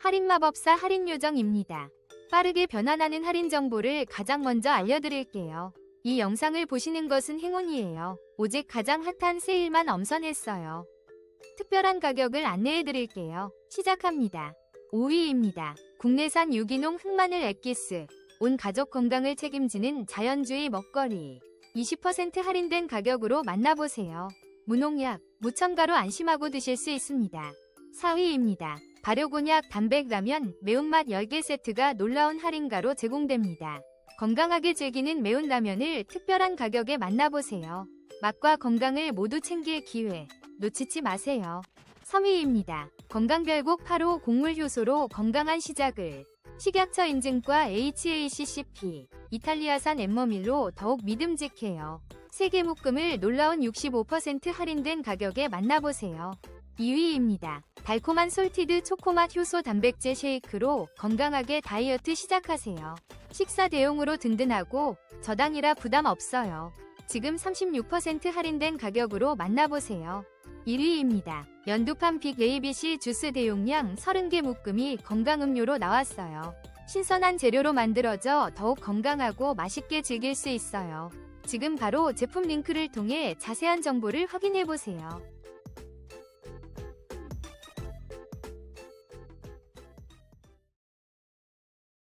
할인 마법사 할인 요정입니다. 빠르게 변환하는 할인 정보를 가장 먼저 알려드릴게요. 이 영상을 보시는 것은 행운이에요. 오직 가장 핫한 세일만 엄선했어요. 특별한 가격을 안내해드릴게요. 시작합니다. 5위입니다. 국내산 유기농 흑마늘 액기스. 온 가족 건강을 책임지는 자연주의 먹거리. 20% 할인된 가격으로 만나보세요. 무농약, 무첨가로 안심하고 드실 수 있습니다. 4위입니다. 발효곤약 단백라면 매운맛 10개 세트가 놀라운 할인가로 제공됩니다. 건강하게 즐기는 매운 라면을 특별한 가격에 만나보세요. 맛과 건강을 모두 챙길 기회 놓치지 마세요. 3위입니다. 건강별곡 8호 곡물 효소로 건강한 시작을 식약처 인증과 HACCP 이탈리아산 엠머밀로 더욱 믿음직해요. 세계 묶음을 놀라운 65% 할인된 가격에 만나보세요. 2위입니다. 달콤한 솔티드 초코맛 효소 단백질 쉐이크로 건강하게 다이어트 시작하세요. 식사 대용으로 든든하고 저당이라 부담 없어요. 지금 36% 할인된 가격으로 만나보세요. 1위입니다. 연두판 빅 ABC 주스 대용량 30개 묶음이 건강음료로 나왔어요. 신선한 재료로 만들어져 더욱 건강하고 맛있게 즐길 수 있어요. 지금 바로 제품 링크를 통해 자세한 정보를 확인해보세요.